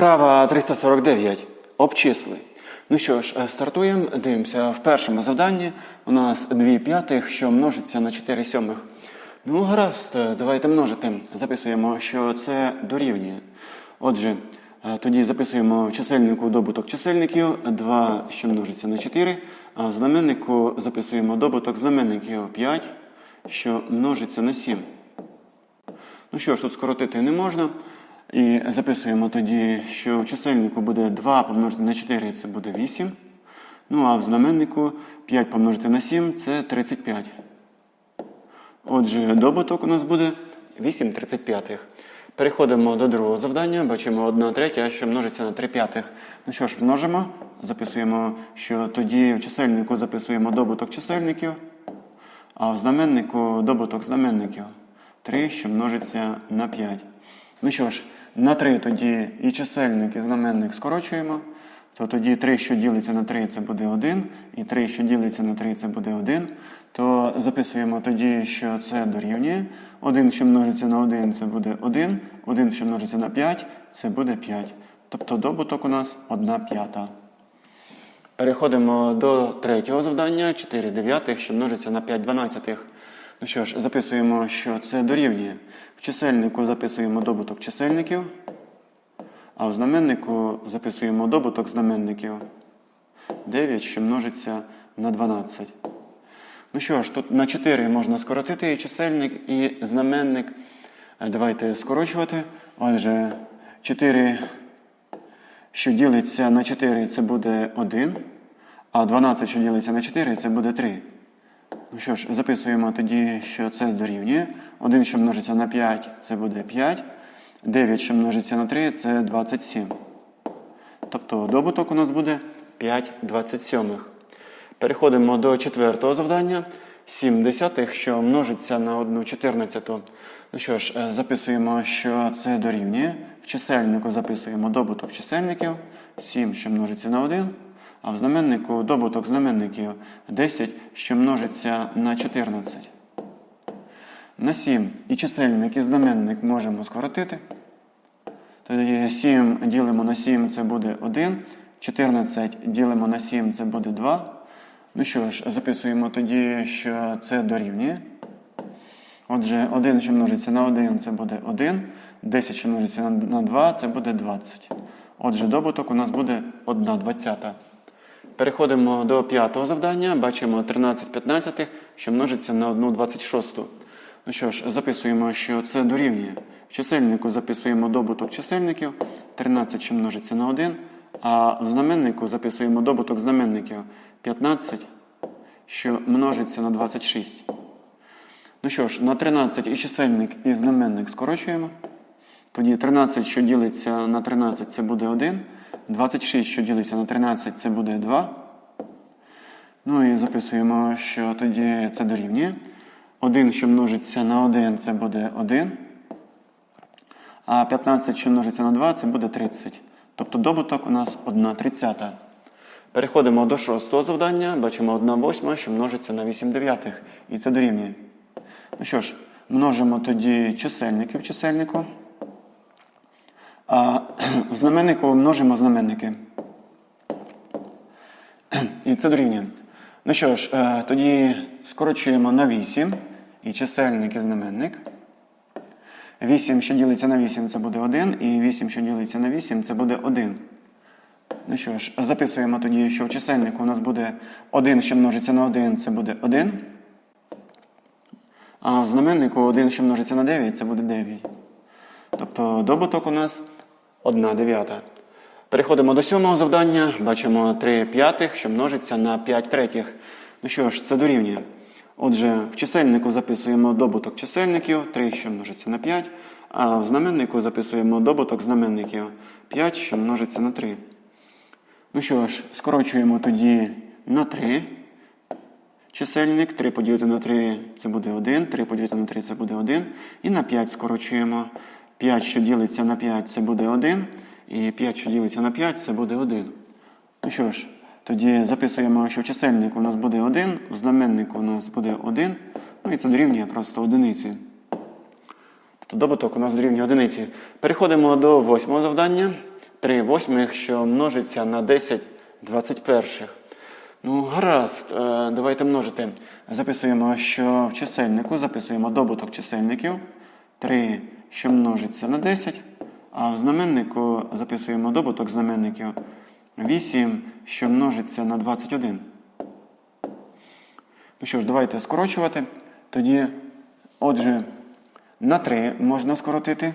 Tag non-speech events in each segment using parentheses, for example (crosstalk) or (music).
Вправа 349. Обчисли. Ну що ж, е, стартуємо. Дивимося. В першому завданні у нас 2 п'ятих, що множиться на 4 сьомих. Ну, гаразд, е, давайте множити. Записуємо, що це дорівнює. Отже, е, тоді записуємо в чисельнику добуток чисельників 2, що множиться на 4, а в знаменнику записуємо добуток знаменників 5, що множиться на 7. Ну що ж, тут скоротити не можна. І записуємо тоді, що в чисельнику буде 2 помножити на 4, це буде 8. Ну а в знаменнику 5 помножити на 7 це 35. Отже, добуток у нас буде 8 35. Переходимо до другого завдання. Бачимо 1 третя, що множиться на 3 п'ятих. Ну що ж, множимо. Записуємо, що тоді в чисельнику записуємо добуток чисельників, а в знаменнику добуток знаменників. 3, що множиться на 5. Ну що ж, на 3 тоді і чисельник, і знаменник скорочуємо. То тоді 3, що ділиться на 3, це буде 1, і 3, що ділиться на 3, це буде 1. То записуємо тоді, що це дорівнює. 1, що множиться на 1, це буде 1. 1, що множиться на 5, це буде 5. Тобто добуток у нас 1 п'ята. Переходимо до третього завдання 4 дев'ятих, що множиться на 5 дванадцятих. Ну що ж, записуємо, що це дорівнює. В чисельнику записуємо добуток чисельників, а в знаменнику записуємо добуток знаменників 9, що множиться на 12. Ну що ж, тут на 4 можна скоротити і чисельник, і знаменник. Е, Давайте скорочувати. Отже, 4 що ділиться на 4, це буде 1, а 12, що ділиться на 4, це буде 3. Ну що ж, записуємо тоді, що це дорівнює. 1, що множиться на 5, це буде 5. 9, що множиться на 3, це 27. Тобто добуток у нас буде 5 27. Переходимо до четвертого завдання. 7 десятих, що множиться на 1 чотирнадцяту. Ну що ж, е, записуємо, що це дорівнює. В чисельнику записуємо добуток чисельників. 7, що множиться на 1. А в знаменнику добуток знаменників 10, що множиться на 14. На 7 і чисельник, і знаменник можемо скоротити. Тоді 7 ділимо на 7, це буде 1. 14 ділимо на 7, це буде 2. Ну що ж, записуємо тоді, що це дорівнює. Отже, 1, що множиться на 1, це буде 1. 10, що множиться на- на 2, це буде 20. Отже, добуток у нас буде 1 двадцята. Переходимо до п'ятого завдання. Бачимо 13 15, що множиться на 1 26. Ну що ж, записуємо, що це дорівнює. В чисельнику записуємо добуток чисельників. 13, що множиться на 1. А в знаменнику записуємо добуток знаменників 15, що множиться на 26. Ну що ж, на 13 і чисельник, і знаменник скорочуємо. Тоді 13, що ділиться на 13, це буде 1. 26, що ділиться на 13, це буде 2. Ну і записуємо, що тоді це дорівнює. 1, що множиться на 1, це буде 1. А 15, що множиться на 2, це буде 30. Тобто добуток у нас 1 тридцята. Переходимо до шостого завдання. Бачимо 1 восьма, що множиться на 8 дев'ятих. І це дорівнює. Ну що ж, множимо тоді чисельники в чисельнику. А в (clears throat) знаменнику множимо знаменники. (clears throat) І це дорівнює. Ну що ж, е, тоді скорочуємо на 8 і чисельник і знаменник. 8, що ділиться на 8, це буде 1, і 8, що ділиться на 8, це буде 1. Ну що ж, записуємо тоді, що в чисельнику у нас буде 1, що множиться на 1, це буде 1. А в знаменнику 1, що множиться на 9, це буде 9. Тобто добуток у нас 1 дев'ята. Переходимо до сьомого завдання. Бачимо 3 п'ятих, що множиться на 5 третіх. Ну що ж, це дорівнює. Отже, в чисельнику записуємо добуток чисельників, 3, що множиться на 5. А в знаменнику записуємо добуток знаменників 5, що множиться на 3. Ну що ж, скорочуємо тоді на 3. Чисельник 3 поділити на 3 це буде 1, 3 поділити на 3 це буде 1. І на 5 скорочуємо. 5, що ділиться на 5, це буде 1. І 5, що ділиться на 5, це буде 1. Ну що ж, тоді записуємо, що в чисельнику у нас буде 1, в знаменнику у нас буде 1. Ну і це дорівнює просто одиниці. Тобто добуток у нас дорівнює одиниці. Переходимо до восьмого завдання. 3 восьмих, що множиться на 10 21. Ну, гаразд, е, давайте множити. Записуємо, що в чисельнику записуємо добуток чисельників 3, що множиться на 10, а в знаменнику записуємо добуток знаменників 8, що множиться на 21. Ну що ж, давайте скорочувати. Тоді, отже, на 3 можна скоротити.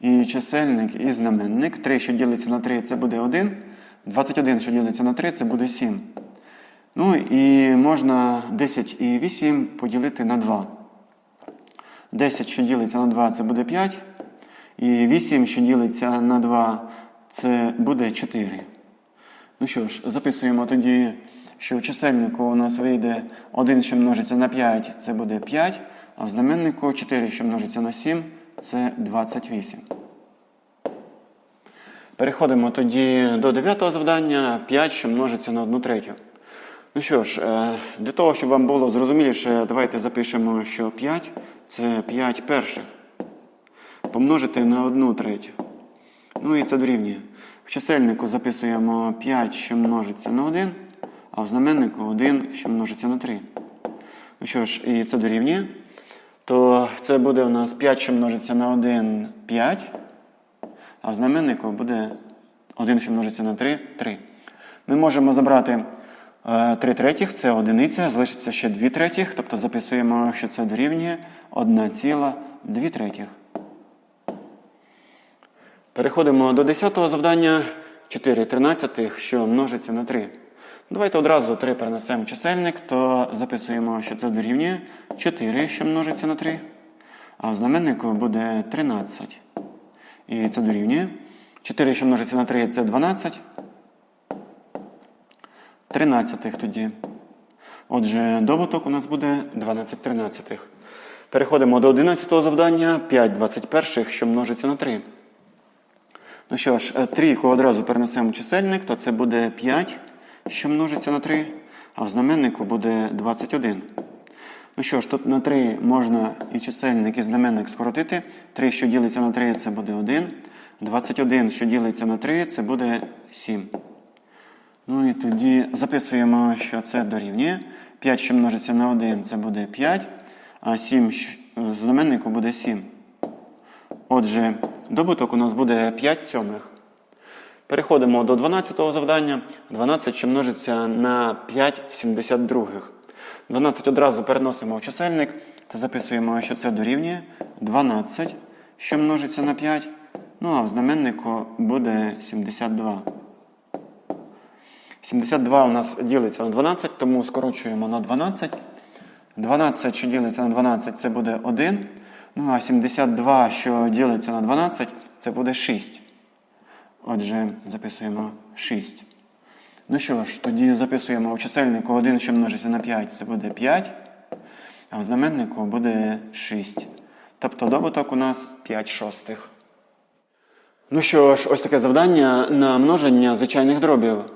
І чисельник, і знаменник. 3, що ділиться на 3, це буде 1. 21, що ділиться на 3, це буде 7. Ну і можна 10 і 8 поділити на 2. 10, що ділиться на 2, це буде 5. І 8, що ділиться на 2, це буде 4. Ну що ж, записуємо тоді, що в чисельнику у нас вийде 1, що множиться на 5, це буде 5, а в знаменнику 4, що множиться на 7, це 28. Переходимо тоді до 9 завдання 5, що множиться на 1 третю. Ну що ж, е, для того, щоб вам було зрозуміліше, давайте запишемо, що 5 це 5 перших. Помножити на 1 третю. Ну і це дорівнює. В чисельнику записуємо 5, що множиться на 1, а в знаменнику 1, що множиться на 3. Ну що ж, і це дорівнює. То це буде у нас 5, що множиться на 1, 5. А в знаменнику буде 1, що множиться на 3, 3. Ми можемо забрати 3 третіх, це одиниця, залишиться ще 2 третіх, тобто записуємо, що це дорівнює 1,2 третіх. Переходимо до 10 завдання 4 тринадцятих, що множиться на 3. Давайте одразу 3 перенесемо чисельник, то записуємо, що це дорівнює 4, що множиться на 3. А в знаменнику буде 13. І це дорівнює. 4, що множиться на 3, це 12. 13 тоді. Отже, добуток у нас буде 12 тринадцятих. Переходимо до 11 завдання 5 21, що множиться на 3. Ну що ж, е, трійку одразу перенесемо чисельник, то це буде 5, що множиться на 3, а в знаменнику буде 21. Ну що ж, тут на 3 можна і чисельник, і знаменник скоротити. 3, що ділиться на 3, це буде 1. 21, що ділиться на 3, це буде 7. Ну і тоді записуємо, що це дорівнює. 5, що множиться на 1, це буде 5, а 7 в знаменнику буде 7. Отже, добуток у нас буде 5 сьомих. Переходимо до 12 завдання. 12, що множиться на 5 72. 12 одразу переносимо в чисельник та записуємо, що це дорівнює 12, що множиться на 5. Ну а в знаменнику буде 72. 72 у нас ділиться на 12, тому скорочуємо на 12. 12, що ділиться на 12, це буде 1. Ну а 72, що ділиться на 12, це буде 6. Отже, записуємо 6. Ну що ж, тоді записуємо в чисельнику 1, що множиться на 5, це буде 5. А в знаменнику буде 6. Тобто добуток у нас 5 шостих. Ну що ж, ось таке завдання на множення звичайних дробів.